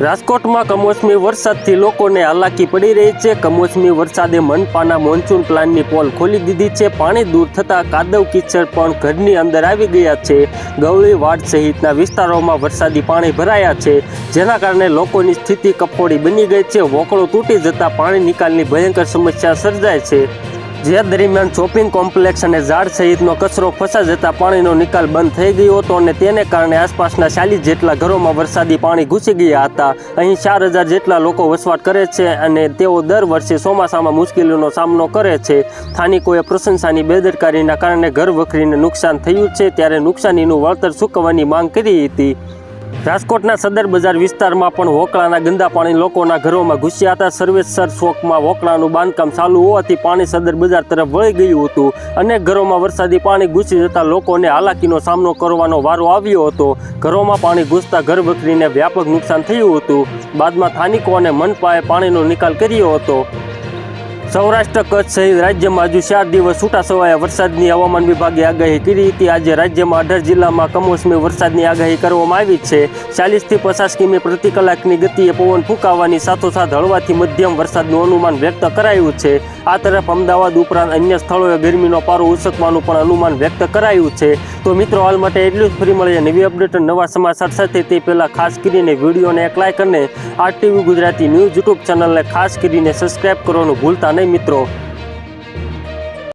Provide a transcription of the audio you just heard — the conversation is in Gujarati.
રાજકોટમાં કમોસમી વરસાદથી લોકોને હાલાકી પડી રહી છે. કમોસમી વરસાદે મનપાના મોન્સૂન પ્લાનની પોલ ખોલી દીધી છે. પાણી દૂર થતાં કાદવ કિચડ પણ ઘરની અંદર આવી ગયા છે. ગવળી વાડ સહિતના વિસ્તારોમાં વરસાદી પાણી ભરાયા છે. જેના કારણે લોકોની સ્થિતિ કફોડી બની ગઈ છે. વોકળો તૂટી જતાં પાણી નિકાલની ભયંકર સમસ્યા સર્જાય છે. જે દરમિયાન શોપિંગ કોમ્પ્લેક્સ અને ઝાડ સહિતનો કચરો ફસા જતા પાણીનો નિકાલ બંધ થઈ ગયો હતો અને તેને કારણે આસપાસના ચાલીસ જેટલા ઘરોમાં વરસાદી પાણી ઘૂસી ગયા હતા. અહીં ચાર હજાર જેટલા લોકો વસવાટ કરે છે અને તેઓ દર વર્ષે ચોમાસામાં મુશ્કેલીનો સામનો કરે છે. સ્થાનિકોએ પ્રશંસાની બેદરકારીના કારણે ઘર વખરીને નુકસાન થયું છે, ત્યારે નુકસાનીનું વળતર ચૂકવવાની માંગ કરી હતી. રાજકોટના સદર બજાર વિસ્તારમાં પણ વોકળાના ગંદા પાણી લોકોના ઘરોમાં ઘૂસ્યા હતા. સર્વેસર ચોકમાં વોકળાનું બાંધકામ ચાલુ હોવાથી પાણી સદર બજાર તરફ વળી ગયું હતું. અનેક ઘરોમાં વરસાદી પાણી ઘૂસી જતા લોકોને હાલાકીનો સામનો કરવાનો વારો આવ્યો હતો. ઘરોમાં પાણી ઘૂસતા ઘર વખરીને વ્યાપક નુકસાન થયું હતું. બાદમાં સ્થાનિકો અને મનપાએ પાણીનો નિકાલ કર્યો હતો. સૌરાષ્ટ્ર કચ્છ સહિત રાજ્યમાં હજુ ચાર દિવસ છૂટા છવાયા વરસાદની હવામાન વિભાગે આગાહી કરી હતી. આજે રાજ્યમાં અઢાર જિલ્લામાં કમોસમી વરસાદની આગાહી કરવામાં આવી છે. ચાલીસથી પચાસ કિમી પ્રતિ કલાકની ગતિએ પવન ફૂંકાવાની સાથોસાથ હળવાથી મધ્યમ વરસાદનું અનુમાન વ્યક્ત કરાયું છે. આ તરફ અમદાવાદ ઉપરાંત અન્ય સ્થળોએ ગરમીનો પારો ઉસકવાનું પણ અનુમાન વ્યક્ત કરાયું છે. તો મિત્રો, હાલ માટે એટલું જ ફરી મળીએ નવી અપડેટ નવા સમાચાર સાથે. તે પહેલાં ખાસ કરીને વિડીયોને એક લાઇક અને ટીવી ગુજરાતી ન્યૂઝ યુટ્યુબ ચેનલને ખાસ કરીને સબસ્ક્રાઈબ કરવાનું ભૂલતા નહીં મિત્રો.